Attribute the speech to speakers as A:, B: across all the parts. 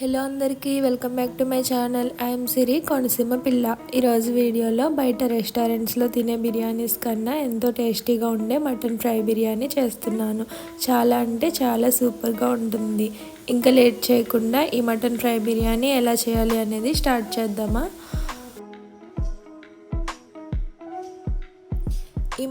A: Hello అందరికీ welcome back to my channel. I'm Siri Konaseema పిల్ల. ఈరోజు వీడియోలో బయట రెస్టారెంట్స్లో తినే బిర్యానీస్ కన్నా ఎంతో టేస్టీగా ఉండే మటన్ ఫ్రై బిర్యానీ చేస్తున్నాను. చాలా అంటే చాలా సూపర్గా ఉంటుంది. ఇంకా లేట్ చేయకుండా ఈ మటన్ ఫ్రై బిర్యానీ ఎలా చేయాలి అనేది స్టార్ట్ చేద్దామా?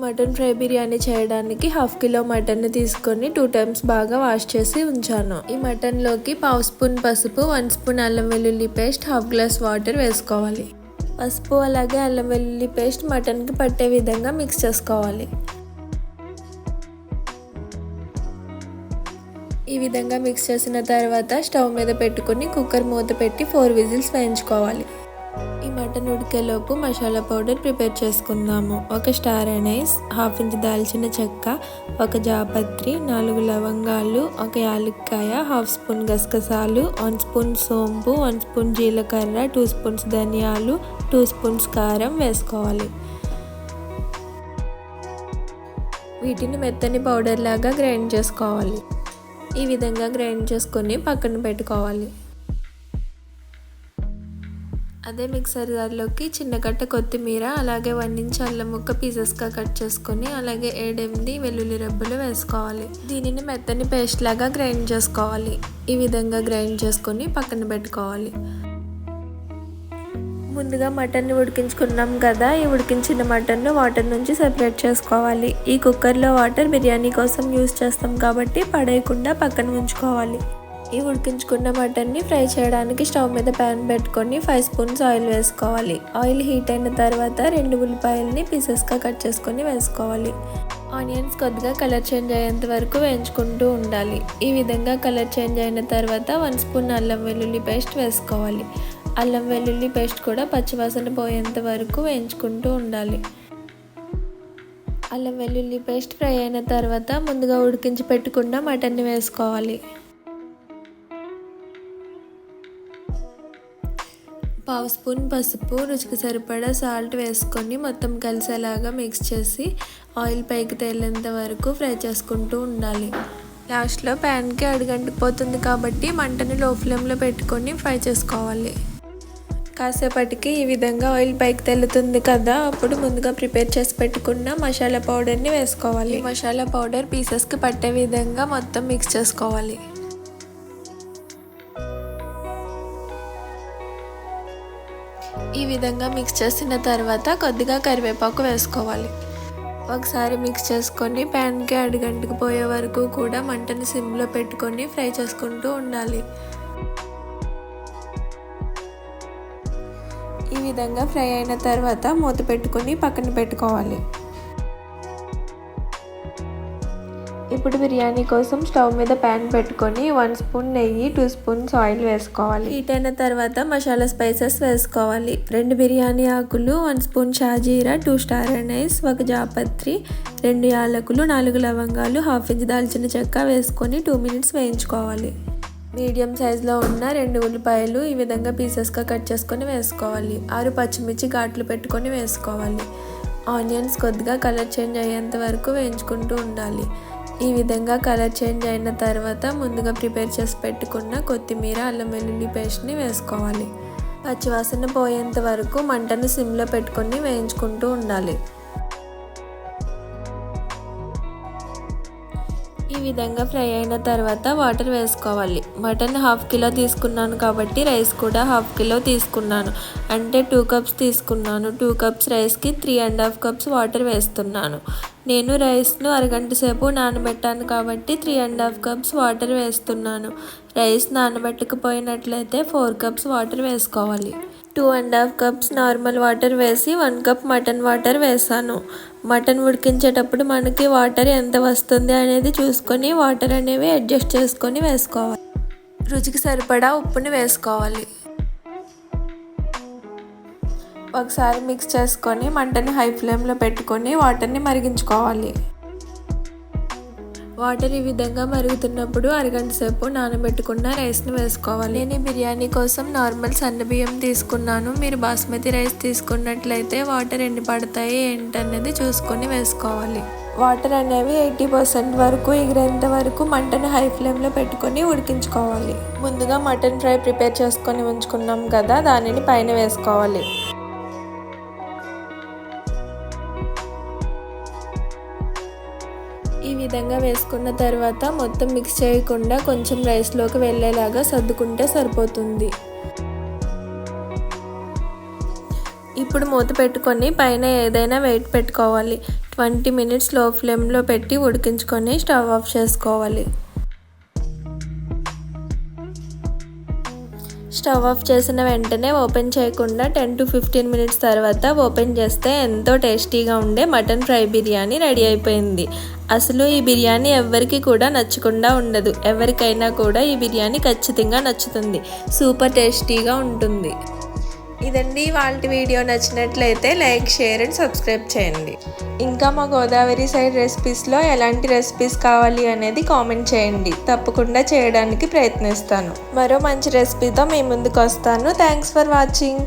A: మటన్ ఫ్రై బిర్యానీ చేయడానికి హాఫ్ కిలో మటన్ తీసుకొని టూ టైమ్స్ బాగా వాష్ చేసి ఉంచాను. ఈ మటన్లోకి పావు స్పూన్ పసుపు వన్ స్పూన్ అల్లం వెల్లుల్లి పేస్ట్ హాఫ్ గ్లాస్ వాటర్ వేసుకోవాలి. పసుపు అలాగే అల్లం వెల్లుల్లి పేస్ట్ మటన్కి పట్టే విధంగా మిక్స్ చేసుకోవాలి. ఈ విధంగా మిక్స్ చేసిన తర్వాత స్టవ్ మీద పెట్టుకుని కుక్కర్ మూత పెట్టి ఫోర్ విజిల్స్ వేయించుకోవాలి. ఈ మటన్ ఉడికేలోపు మసాలా పౌడర్ ప్రిపేర్ చేసుకుందాము. ఒక స్టార్ అనైస్ హాఫ్ ఇంచ్ దాల్చిన చెక్క ఒక జాపత్రి నాలుగు లవంగాలు ఒక యాలక్కాయ హాఫ్ స్పూన్ గసగసాలు వన్ స్పూన్ సోంపు వన్ స్పూన్ జీలకర్ర టూ స్పూన్స్ ధనియాలు టూ స్పూన్స్ కారం వేసుకోవాలి. వీటిని మెత్తని పౌడర్ లాగా గ్రైండ్ చేసుకోవాలి. ఈ విధంగా గ్రైండ్ చేసుకొని పక్కన పెట్టుకోవాలి. అదే మిక్సర్ జార్లోకి చిన్న గట్ట కొత్తిమీర అలాగే వన్ ఇంచ్ అల్లం ముక్క పీసెస్గా కట్ చేసుకొని అలాగే ఏడెనిమిది వెల్లుల్లి రెబ్బలు వేసుకోవాలి. దీనిని మెత్తని పేస్ట్ లాగా గ్రైండ్ చేసుకోవాలి. ఈ విధంగా గ్రైండ్ చేసుకొని పక్కన పెట్టుకోవాలి. ముందుగా మటన్ని ఉడికించుకున్నాం కదా ఈ ఉడికించిన మటన్ను వాటర్ నుంచి సెపరేట్ చేసుకోవాలి. ఈ కుక్కర్లో వాటర్ బిర్యానీ కోసం యూస్ చేస్తాం కాబట్టి పడేయకుండా పక్కన ఉంచుకోవాలి. ఈ ఉడికించుకున్న మటన్ని ఫ్రై చేయడానికి స్టవ్ మీద ప్యాన్ పెట్టుకొని ఫైవ్ స్పూన్స్ ఆయిల్ వేసుకోవాలి. ఆయిల్ హీట్ అయిన తర్వాత రెండు ఉల్లిపాయలని పీసెస్గా కట్ చేసుకొని వేసుకోవాలి. ఆనియన్స్ కొద్దిగా కలర్ చేంజ్ అయ్యేంత వరకు వేయించుకుంటూ ఉండాలి. ఈ విధంగా కలర్ చేంజ్ అయిన తర్వాత వన్ స్పూన్ అల్లం వెల్లుల్లి పేస్ట్ వేసుకోవాలి. అల్లం వెల్లుల్లి పేస్ట్ కూడా పచ్చివాసన పోయేంత వరకు వేయించుకుంటూ ఉండాలి. అల్లం వెల్లుల్లి పేస్ట్ ఫ్రై అయిన తర్వాత ముందుగా ఉడికించి పెట్టుకున్న మటన్ని వేసుకోవాలి. పావు స్పూన్ పసుపు రుచికి సరిపడా సాల్ట్ వేసుకొని మొత్తం కలిసేలాగా మిక్స్ చేసి ఆయిల్ పైకి తేలేంత వరకు ఫ్రై చేసుకుంటూ ఉండాలి. లాస్ట్లో ప్యాన్కి అడుగంటిపోతుంది కాబట్టి మంటని లో ఫ్లేమ్లో పెట్టుకొని ఫ్రై చేసుకోవాలి. కాసేపటికి ఈ విధంగా ఆయిల్ పైకి తెల్లుతుంది కదా అప్పుడు ముందుగా ప్రిపేర్ చేసి పెట్టుకున్న మసాలా పౌడర్ని వేసుకోవాలి. మసాలా పౌడర్ పీసెస్కి పట్టే విధంగా మొత్తం మిక్స్ చేసుకోవాలి. ఈ విధంగా మిక్స్ చేసిన తర్వాత కొద్దిగా కరివేపాకు వేసుకోవాలి. ఒకసారి మిక్స్ చేసుకొని ప్యాన్కి అడిగంటికి పోయే వరకు కూడా మంటను సిమ్లో పెట్టుకొని ఫ్రై చేసుకుంటూ ఉండాలి. ఈ విధంగా ఫ్రై అయిన తర్వాత మూత పెట్టుకొని పక్కన పెట్టుకోవాలి. ఇప్పుడు బిర్యానీ కోసం స్టవ్ మీద ప్యాన్ పెట్టుకొని వన్ స్పూన్ నెయ్యి టూ స్పూన్స్ ఆయిల్ వేసుకోవాలి. హీట్ అయిన తర్వాత మసాలా స్పైసెస్ వేసుకోవాలి. రెండు బిర్యానీ ఆకులు వన్ స్పూన్ షాజీరా టూ స్టార్ అనైస్ ఒక జాపత్రి రెండు యాలకులు నాలుగు లవంగాలు హాఫ్ ఇంచ్ దాల్చిన చెక్క వేసుకొని టూ మినిట్స్ వేయించుకోవాలి. మీడియం సైజులో ఉన్న రెండు ఉల్లిపాయలు ఈ విధంగా పీసెస్గా కట్ చేసుకొని వేసుకోవాలి. ఆరు పచ్చిమిర్చి ఘాట్లు పెట్టుకొని వేసుకోవాలి. ఆనియన్స్ కొద్దిగా కలర్ చేంజ్ అయ్యేంత వరకు వేయించుకుంటూ ఉండాలి. ఈ విధంగా కలర్ చేంజ్ అయిన తర్వాత ముందుగా ప్రిపేర్ చేసి పెట్టుకున్న కొత్తిమీర అల్లం వెల్లుల్లి పేస్ట్ని వేసుకోవాలి. పచ్చివాసన పోయేంత వరకు మంటను సిమ్లో పెట్టుకొని వేయించుకుంటూ ఉండాలి. ఈ విధంగా ఫ్రై అయిన తర్వాత వాటర్ వేసుకోవాలి. మటన్ హాఫ్ కిలో తీసుకున్నాను కాబట్టి రైస్ కూడా హాఫ్ కిలో తీసుకున్నాను. అంటే టూ కప్స్ తీసుకున్నాను. టూ కప్స్ రైస్కి three and half cups water వేస్తున్నాను. నేను రైస్ను అరగంట సేపు నానబెట్టాను కాబట్టి three and half cups water వేస్తున్నాను. రైస్ నానబెట్టకపోయినట్లయితే ఫోర్ కప్స్ వాటర్ వేసుకోవాలి. Two and half cups normal water వేసి వన్ కప్ మటన్ వాటర్ వేసాను. మటన్ ఉడికించేటప్పుడు మనకి వాటర్ ఎంత వస్తుంది అనేది చూసుకొని వాటర్ అనేవి అడ్జస్ట్ చేసుకొని వేసుకోవాలి. రుచికి సరిపడా ఉప్పుని వేసుకోవాలి. ఒకసారి మిక్స్ చేసుకొని మంటని హై ఫ్లేమ్లో పెట్టుకొని వాటర్ని మరిగించుకోవాలి. వాటర్ ఈ విధంగా మరుగుతున్నప్పుడు అరగంట సేపు నానబెట్టుకున్న రైస్ని వేసుకోవాలి. నేను బిర్యానీ కోసం నార్మల్ సన్న బియ్యం తీసుకున్నాను. మీరు బాస్మతి రైస్ తీసుకున్నట్లయితే వాటర్ ఎన్ని పడతాయి ఏంటనేది చూసుకొని వేసుకోవాలి. వాటర్ అనేవి ఎయిటీ పర్సెంట్ వరకు ఎగిరేంత వరకు మంటను హై ఫ్లేమ్లో పెట్టుకొని ఉడికించుకోవాలి. ముందుగా మటన్ ఫ్రై ప్రిపేర్ చేసుకొని ఉంచుకున్నాం కదా దానిని పైన వేసుకోవాలి. విధంగా వేసుకున్న తర్వాత మొత్తం మిక్స్ చేయకుండా కొంచెం రైస్లోకి వెళ్ళేలాగా సర్దుకుంటే సరిపోతుంది. ఇప్పుడు మూత పెట్టుకొని పైన ఏదైనా వెయిట్ పెట్టుకోవాలి. ట్వంటీ మినిట్స్లో ఫ్లేమ్లో పెట్టి ఉడికించుకొని స్టవ్ ఆఫ్ చేసుకోవాలి. స్టవ్ ఆఫ్ చేసిన వెంటనే ఓపెన్ చేయకుండా టెన్ టు ఫిఫ్టీన్ మినిట్స్ తర్వాత ఓపెన్ చేస్తే ఎంతో టేస్టీగా ఉండే మటన్ ఫ్రై బిర్యానీ రెడీ అయిపోయింది. అసలు ఈ బిర్యానీ ఎవరికి కూడా నచ్చకుండా ఉండదు. ఎవరికైనా కూడా ఈ బిర్యానీ ఖచ్చితంగా నచ్చుతుంది. సూపర్ టేస్టీగా ఉంటుంది. ఇదండి వాళ్ళ వీడియో నచ్చినట్లయితే లైక్ షేర్ అండ్ సబ్స్క్రైబ్ చేయండి. ఇంకా మా గోదావరి సైడ్ రెసిపీస్లో ఎలాంటి రెసిపీస్ కావాలి అనేది కామెంట్ చేయండి. తప్పకుండా చేయడానికి ప్రయత్నిస్తాను. మరో మంచి రెసిపీతో మీ ముందుకు వస్తాను. Thanks for watching.